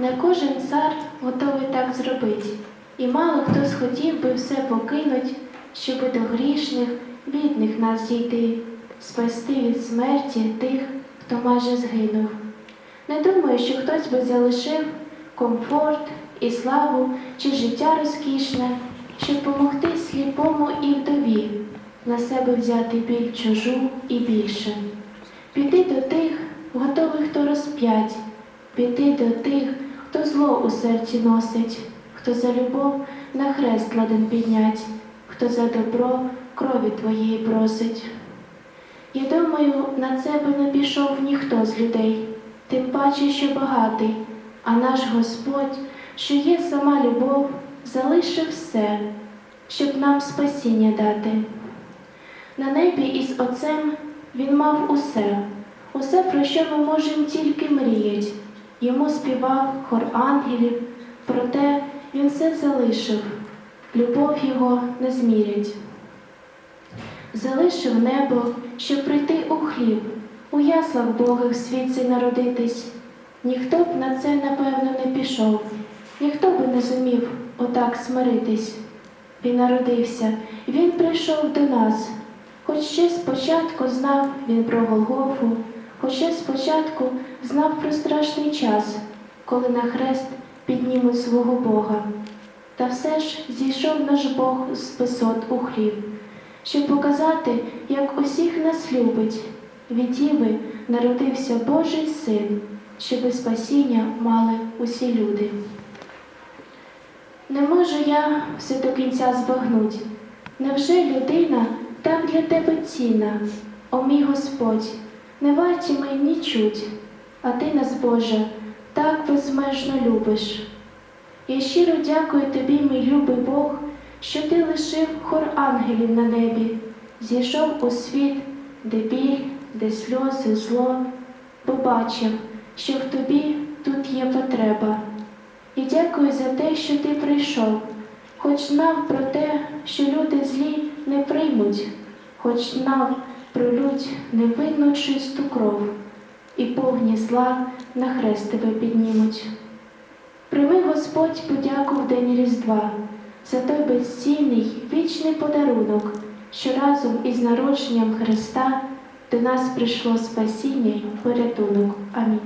Не кожен цар готовий так зробити, і мало хто схотів би все покинуть, щоби до грішних, бідних нас дійти, спасти від смерті тих, хто майже згинув. Не думаю, що хтось би залишив комфорт і славу чи життя розкішне, щоб помогти сліпому і вдові, на себе взяти біль чужу і більше. Піти до тих, готових хто розп'ять, піти до тих, хто зло у серці носить, хто за любов на хрест ладен піднять, хто за добро крові твоєї просить. Я думаю, на це би не пішов ніхто з людей, тим паче, що багатий, а наш Господь, що є сама любов, залишив все, щоб нам спасіння дати. На небі із Отцем він мав усе, усе, про що ми можемо тільки мріять. Йому співав хор ангелів, проте він все залишив, любов його не змірять. Залишив небо, щоб прийти у хліб, у яслах Богих світ цей народитись. Ніхто б на це, напевно, не пішов, ніхто би не зумів отак смиритись. Він народився, він прийшов до нас, хоч ще спочатку знав він про Голгофу, хоч ще спочатку знав про страшний час, коли на хрест піднімуть свого Бога. Та все ж зійшов наш Бог з висот у хліб, щоб показати, як усіх нас любить. Від Діви народився Божий син, щоби спасіння мали усі люди. Не можу я все до кінця збагнуть. Невже людина так для тебе цінна, о мій Господь, не варті ми ні чуть, а ти нас, Боже, так безмежно любиш. Я щиро дякую тобі, мій любий Бог, що ти лишив хор ангелів на небі, зійшов у світ, де біль, де сльози, зло, побачив, що в тобі тут є потреба. І дякую за те, що ти прийшов, хоч знав про те, що люди злі не приймуть, хоч знав про невинно чисту кров, і повні зла на хрест тебе піднімуть. Прими Господь подяку в день Різдва за той безцінний вічний подарунок, що разом із народженням Христа до нас прийшло спасіння й порятунок. Амінь.